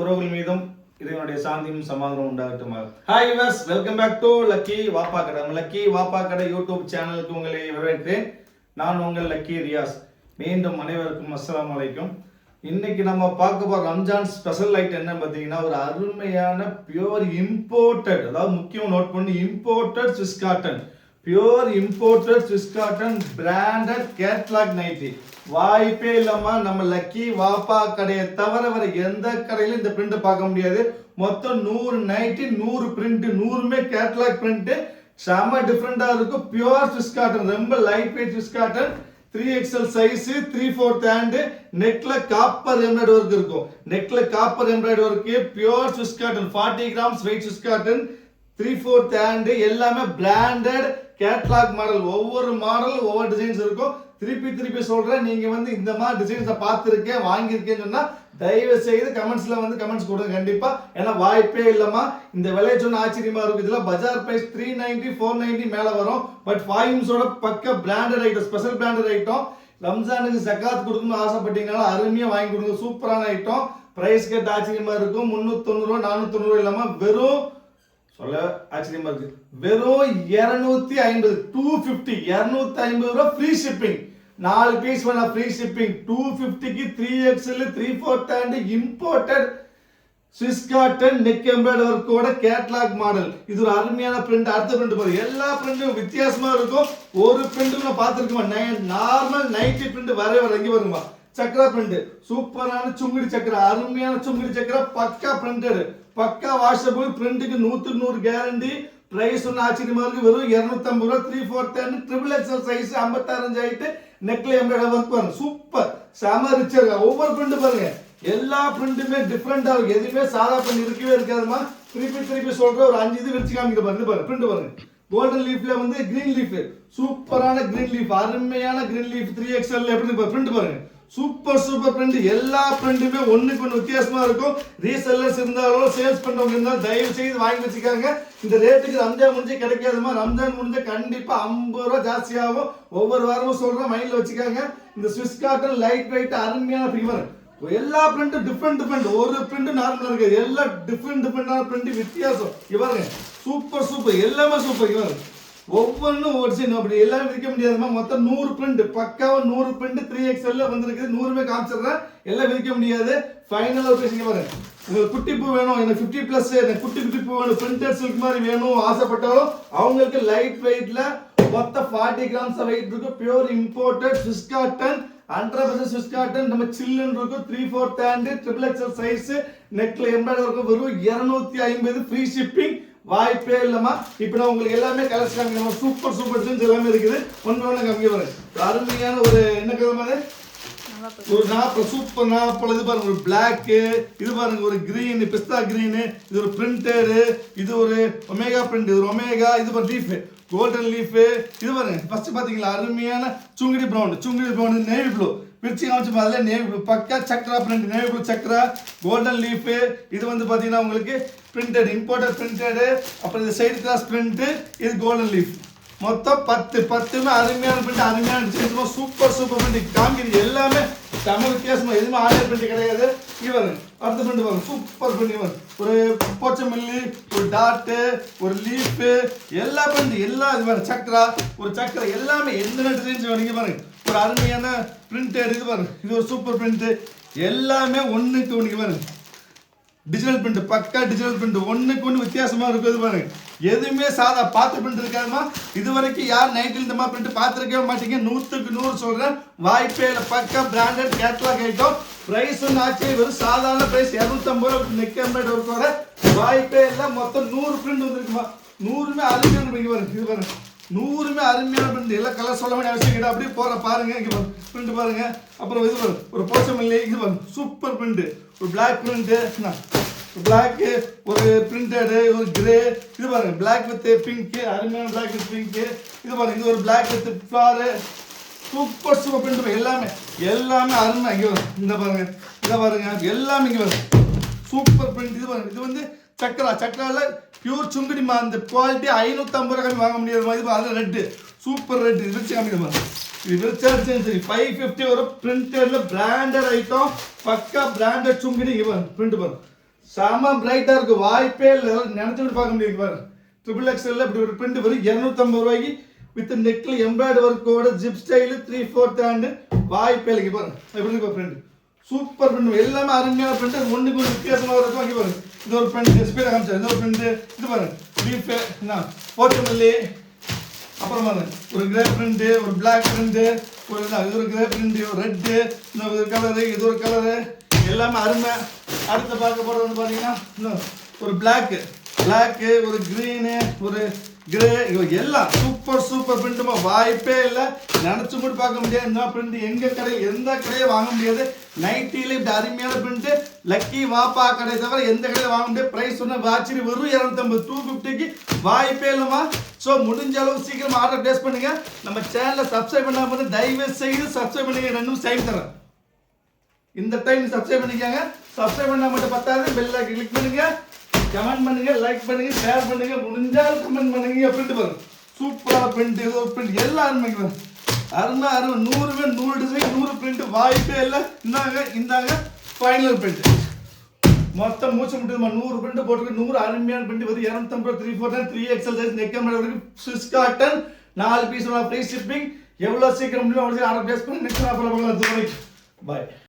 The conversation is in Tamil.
உறவுகள் மீதும் இதனுடைய சாந்தியும் சமாதானம் உண்டாகட்டுமாக. Hi yours welcome back to lucky Vappa கடை லக்கி வாப்பா கடை யூடியூப் சேனலுக்கு உங்களை வரவேற்கிறேன். நான் உங்கள் லக்கி ரியாஸ் மீண்டும் அனைவருக்கும் அஸ்ஸலாமு வலைக்கும் இன்னைக்கு நம்ம பார்க்க போற ரம்ஜான் ஸ்பெஷல் லைட் என்ன பார்த்தீங்கன்னா ஒரு அருமையான பியூர் இம்போர்ட்டட் அதாவது முக்கியம் நோட் பண்ணி imported Swiss cotton pure imported Swiss cotton branded catalogue nighty வாய்ப்பே இல்லாமல் நம்ம லக்கி வாப்பா கடையை தவிர வர எந்த கடையிலும் இந்த பிரிண்ட் பார்க்க முடியாது. மொத்தம் நூறு நைட்டி நூறு பிரிண்ட் நூறுமே கேட்லாக் பிரிண்ட் செம டிஃப்ரெண்டாக இருக்கும். பியூர் ஸ்விஸ் காட்டன் ரொம்ப light weight Swiss cotton three XL size three fourth hand நெக்ல copper embroidery work இருக்கும். நெக்ல copper embroidery work pure Swiss cotton forty grams weight Swiss cotton three fourth hand எல்லாமே பிராண்டட் கேட்லாக் மாடல் ஒவ்வொரு மாடல் ஒவ்வொரு டிசைன்ஸ் இருக்கும். திருப்பி திருப்பி சொல்கிறேன் நீங்கள் வந்து இந்த மாதிரி டிசைன்ஸை பார்த்துருக்கேன் வாங்கியிருக்கேன்னு சொன்னால் தயவு செய்து கமெண்ட்ஸில் வந்து கமெண்ட்ஸ் கொடுங்க கண்டிப்பாக ஏன்னா வாய்ப்பே இல்லைம்மா. இந்த விலை சொன்ன ஆச்சரியமாக இருக்கும். இதில் பஜார் price three ninety four ninety மேலே வரும். பட் ஃபாயிம்ஸோட பக்க branded item special branded item ரம்ஜானுக்கு ஜக்காத் கொடுக்கணும்னு ஆசைப்பட்டீங்கன்னா அருமையாக வாங்கி கொடுங்க. சூப்பரான ஐட்டம் ப்ரைஸ் கேட்டு ஆச்சரியமாக இருக்கும். முன்னூத்தி தொண்ணூறு ரூபா வெறும் சொல்ல ஆச்சரியமா இருக்கு. வெறும் இருநூத்தி ஐம்பது டூ பிப்டி இருநூத்தி ஐம்பது ரூபா ஃப்ரீ ஷிப்பிங் நாலு பீஸ் வேணா ஃப்ரீ ஷிப்பிங் டூ பிப்டிக்கு three XL three four டேண்ட் imported Swiss cotton neck embroidery ஒர்க்கோட catalogue model இது ஒரு அருமையான பிரிண்ட் அடுத்த பிரிண்ட் பாருங்க. எல்லா பிரிண்டும் வித்தியாசமா இருக்கும். ஒரு பிரிண்ட் நான் பார்த்துருக்கோமா நார்மல் நைட்டி பிரிண்ட் வரவே வர இங்க வருமா சக்கரா பிரிண்ட். சூப்பரான சுங்குடி சக்கரா அருமையான சுங்குடி சக்கரா பக்கா பிரிண்டட். பக்கா வாஷபிள் பிரிண்ட்டுக்கு நூற்று நூறு கேரண்டி பிரைஸ் ஒன்று ஆச்சரியமா இருக்கு. வெறும் இரநூத்தம்பது ரூபா three four ten triple XL size ஐம்பத்தாறஞ்சு ஆயிட்டு நெக்ல எம்ப்ராய்டரி ஒர்க் பாருங்க. சூப்பர் செம ரிச்சா இருக்கு? ஒவ்வொரு பிரிண்ட் பாருங்க. எல்லா பிரிண்ட்டுமே டிஃப்ரெண்டா இருக்கு. எதுவுமே சாதா பிரிண்ட் இருக்கவே இருக்காதுமா. திருப்பி திருப்பி சொல்ற ஒரு அஞ்சு இது விரிச்சு காமிக்க பாருங்க. பாருங்க பிரிண்ட் பாருங்க. கோல்டன் லீஃப்ல வந்து கிரீன் லீஃப் சூப்பரான கிரீன் லீஃப் அருமையான கிரீன் லீஃப் த்ரீ எக்ஸ்எல் எப்படி பிரிண்ட் பாருங்க. சூப்பர் சூப்பர் பிரிண்ட் எல்லா பிரிண்ட்டுமே ஒன்றுக்கு ஒன்று வித்தியாசமாக இருக்கும். ரீசெல்லர்ஸ் இருந்தாலும் சேல்ஸ் பண்ணுறவங்க இருந்தாலும் தயவு செய்து வாங்கி வச்சுக்காங்க. இந்த ரேட்டுக்கு ரம்ஜான் முடிஞ்சு கிடைக்காதுமா? ரம்ஜான் முடிஞ்சு கண்டிப்பாக ஐம்பது ரூபா ஜாஸ்தியாகும் ஒவ்வொரு வாரமும் சொல்றேன் மைண்டில் வச்சுக்காங்க. இந்த ஸ்விஸ் காட்டன் லைட் வெயிட் அருமையான ஃபீவர் எல்லா பிரிண்ட்டும் டிஃப்ரெண்ட் டிஃப்ரெண்ட் ஒரு பிரிண்ட் நார்மலாக இருக்குது. எல்லா டிஃப்ரெண்ட் டிஃப்ரெண்டான பிரிண்ட் வித்தியாசம். இவருங்க. சூப்பர் சூப்பர் எல்லாமே சூப்பர் இவருங்க ஒவ்வொன்றும் ஒரு சீன் அப்படி எல்லாமே விற்க முடியாதுமா மொத்தம் நூறு பிரிண்ட் பக்காவாக நூறு பிரிண்ட் த்ரீ எக்ஸ்எல்ல வந்திருக்குது. நூறுமே காமிச்சிடுறேன். எல்லாம் விற்க முடியாது. ஃபைனலாக பேசிங்க பாருங்க. உங்களுக்கு குட்டி பூ வேணும். எனக்கு ஃபிஃப்டி பிளஸ் எனக்கு குட்டி குட்டி பூ வேணும். பிரிண்டர் சில்க் மாதிரி வேணும் ஆசைப்பட்டாலும் அவங்களுக்கு லைட் வெயிட்ல மொத்த ஃபார்ட்டி கிராம்ஸ் வெயிட் இருக்கு pure imported Swiss cotton hundred percent Swiss cotton நம்ம சில்லுன்னு இருக்கும். Three fourth hand triple XL size நெக்ல embroidery இருக்கும். வெறும் இரநூத்தி ஐம்பது ஃப்ரீ ஷிப்பிங் வாய்ப்பே இல்லம்மா. இப்போ நான் உங்களுக்கு எல்லாமே கலர்ஸ் காமிக்கிறோம் சூப்பர் சூப்பர் டிசைன்ஸ் எல்லாமே இருக்குது. ஒன்று ஒன்று காமிக்க வரேன் அருமையான ஒரு என்ன கிழமை மாதிரி ஒரு நாற்பது சூப்பர் நாற்பது இது பாருங்க. ஒரு பிளாக்கு இது பாருங்க. ஒரு கிரீன் பிஸ்தா கிரீனு இது ஒரு பிரிண்டரு இது ஒரு ஒமேகா பிரிண்ட் இது ஒரு ஒமேகா இது பாருங்க லீஃபு கோல்டன் லீஃபு இது பாருங்க. ஃபர்ஸ்ட் பார்த்தீங்களா அருமையான Sungudi brown Sungudi brown navy blue பிரிச்சு காமிச்சு பாதில் நேவி ப்ளூ பக்கா சக்ரா பிரிண்ட் நேவி ப்ளூ சக்ரா கோல்டன் லீஃபு இது வந்து பார்த்தீங்கன்னா உங்களுக்கு பிரிண்டட் இம்போர்ட்டட் பிரிண்டடு அப்புறம் இது சைடு கிளாஸ் பிரிண்ட்டு இது கோல்டன் லீஃப் மொத்தம் பத்து பத்துமே அருமையான பிரிண்ட் அருமையான சூப்பர் சூப்பர் பிரிண்ட் காமிக்கிறது எல்லாமே தமிழ் வித்தியாசமா எதுவுமே ஆர்டர் பிரிண்ட் கிடையாது. இவன் அடுத்த பிரிண்ட் பாருங்க. சூப்பர் பிரிண்ட் இவன் ஒரு போச்சமில்லி ஒரு டாட்டு ஒரு லீஃபு எல்லா பிரிண்ட் எல்லா இது பாருங்க. சக்கரா ஒரு சக்கரா எல்லாமே எந்த டிசைன்ஸ் வேணுங்க பாருங்க. ஒரு அருமையான பிரிண்ட் இது பாருங்க. இது ஒரு சூப்பர் பிரிண்ட் எல்லாமே ஒன்றுக்கு ஒன்றுக்கு பாருங்க. டிஜிட்டல் பிரிண்ட் பக்கா டிஜிட்டல் பிரிண்ட் ஒன்றுக்கு ஒன்று வித்தியாசமாக இருக்குது பாருங்க. எதுவுமே சாதா பார்த்து பிரிண்ட் இருக்காதுமா இது வரைக்கும் யார் நைட்டில் இந்த மாதிரி பிரிண்ட் பார்த்துருக்கவே மாட்டீங்க. நூற்றுக்கு நூறு சொல்கிறேன் வாய்ப்பே இல்லை. பக்கா பிராண்டட் கேட்லாக் ஐட்டம் ப்ரைஸ் ஒன்று ஆச்சு. வெறும் சாதாரண ப்ரைஸ் இரநூத்தம்பது ரூபா நெக் எம்பர்ட் ஒர்க்கோட வாய்ப்பே இல்லை. மொத்தம் நூறு பிரிண்ட் வந்துருக்குமா? நூறுமே அருமையான பிரிண்ட் வரும் இது வரும் நூறுமே அருமையான பிரிண்ட் எல்லாம் கலர் சொல்ல வேண்டிய அவசியம் கிடையாது. அப்படியே போகிற பாருங்க. இங்கே வரும் பிரிண்ட் பாருங்க. அப்புறம் இது வரும் ஒரு போச்சமில்லை இது வரும் சூப்பர் பிரிண்ட் ஒரு பிளாக் பிரிண்ட்டு பிளாக்கு ஒரு பிரிண்டடு ஒரு கிரே இது பாருங்க. பிளாக் வித் பிங்க்கு அருமையான பிளாக் வித் பிங்க்கு இது பாருங்க இது ஒரு black with floral super super print எல்லாமே எல்லாமே அருமை. இங்கே வரும் இந்த பாருங்க இதை பாருங்க எல்லாமே இங்கே வரும் சூப்பர் பிரிண்ட் இது பாருங்க இது வந்து சக்கரா. சக்கராவில் பியூர் சுங்குடிமா அந்த குவாலிட்டி ஐநூற்றம்பது ரூபா கம்மி வாங்க முடியாது மாதிரி அதில் ரெட்டு சூப்பர் ரெட்டு இது வச்சு காமிக்கிறேன் இது விரிச்சாச்சும் சரி. ஃபைவ் ஃபிஃப்டி வரும். பிரிண்டட்ல பிராண்டட் ஐட்டம் பக்கா பிராண்டட் சுங்குடி இவன் பிரிண்ட் பாருங்க. செம பிரைட்டா இருக்கு. வாய்ப்பே இல்லை. நினைச்சு பார்க்க முடியாது. பாரு ட்ரிபிள் எக்ஸ்எல்ல இப்படி ஒரு பிரிண்ட் வரும். இரநூத்தம்பது ரூபாய்க்கு வித் நெக்ல embroidery ஒர்க்கோட zip style three fourth hand வாய்ப்பே இல்லைங்க பாருங்க. எப்படி இருக்கு பிரிண்ட் சூப்பர் பிரிண்ட் எல்லாமே அருமையான பிரிண்ட் ஒன்றுக்கு ஒரு வித்தியாசமாக இருக்கும் இங்க பாருங்க. இது ஒரு பிரிண்ட் ஸ்பீடாக காமிச்சார். இந்த ஒரு பிரிண்ட் இது பாருங்க. லீஃப் என்ன? போச்சமல்லி அப்புறம் பாருங்க. ஒரு கிரே பிரிண்ட் ஒரு பிளாக் பிரிண்ட் ஒரு இது ஒரு கிரே பிரிண்ட் ஒரு ரெட்டு இன்னொரு ஒரு கலரு இது ஒரு கலரு எல்லாமே அருமை. அடுத்து பார்க்க போகிறது வந்து பார்த்தீங்கன்னா இன்னும் ஒரு பிளாக்கு பிளாக்கு ஒரு க்ரீனு ஒரு கிரே எல்லாம் சூப்பர் சூப்பர் பிரிண்ட்டுமா வாய்ப்பே இல்லை. நினச்சி மட்டும் பார்க்க முடியாது. இந்த பிரிண்ட் எங்கள் கடையில் எந்த கடையில் வாங்க முடியாது. நைட்டியில் இப்படி அருமையான பிரிண்ட்டு லக்கி வாப்பா கடை தவிர எந்த கடையில் வாங்க முடியாது. ப்ரைஸ் சொன்ன வாட்சிரி வெறும் இரநூத்தம்பது டூ ஃபிஃப்டிக்கு வாய்ப்பே இல்லைம்மா. ஸோ முடிஞ்ச அளவு சீக்கிரம் ஆர்டர் டேஸ் பண்ணுங்க. நம்ம சேனலை சப்ஸ்கிரைப் பண்ணாமல் தயவு செய்து சப்ஸ்கிரைப் பண்ணுங்கள் ரெண்டும் செய்து தரேன். இந்த டைம் சப்ஸ்கிரைப் பண்ணிக்கோங்க. சப்ஸ்கிரைப் பண்ணால் மட்டும் பத்தாது. பெல்ல கிளிக் பண்ணுங்க. கமெண்ட் பண்ணுங்க லைக் பண்ணுங்க ஷேர் பண்ணுங்க. முடிஞ்சால் கமெண்ட் பண்ணுங்க. பிரிண்ட் பாருங்க சூப்பரா பிரிண்ட் ஏதோ பிரிண்ட் எல்லாம் அருமைக்கு பாருங்க அருமை அருமை. நூறு பேர் நூறு டிசைன் நூறு பிரிண்ட் வாய்ப்பே இல்லை. இந்தாங்க இந்தாங்க. ஃபைனல் பிரிண்ட் மொத்தம் மூச்சு முட்டுமா நூறு பிரிண்ட் போட்டுருக்கு. நூறு அருமையான பிரிண்ட் வருது. இரநூத்தம்பது three four three XL size neck வரைக்கும் ஸ்விஸ் காட்டன் நாலு பீஸ் ஃப்ரீ ஷிப்பிங் எவ்வளோ சீக்கிரம் முடியும் அவ்வளோ சீக்கிரம் ஆர்டர் பிளேஸ் பண்ணி நெக்ஸ்ட் ஆஃபர் பாய்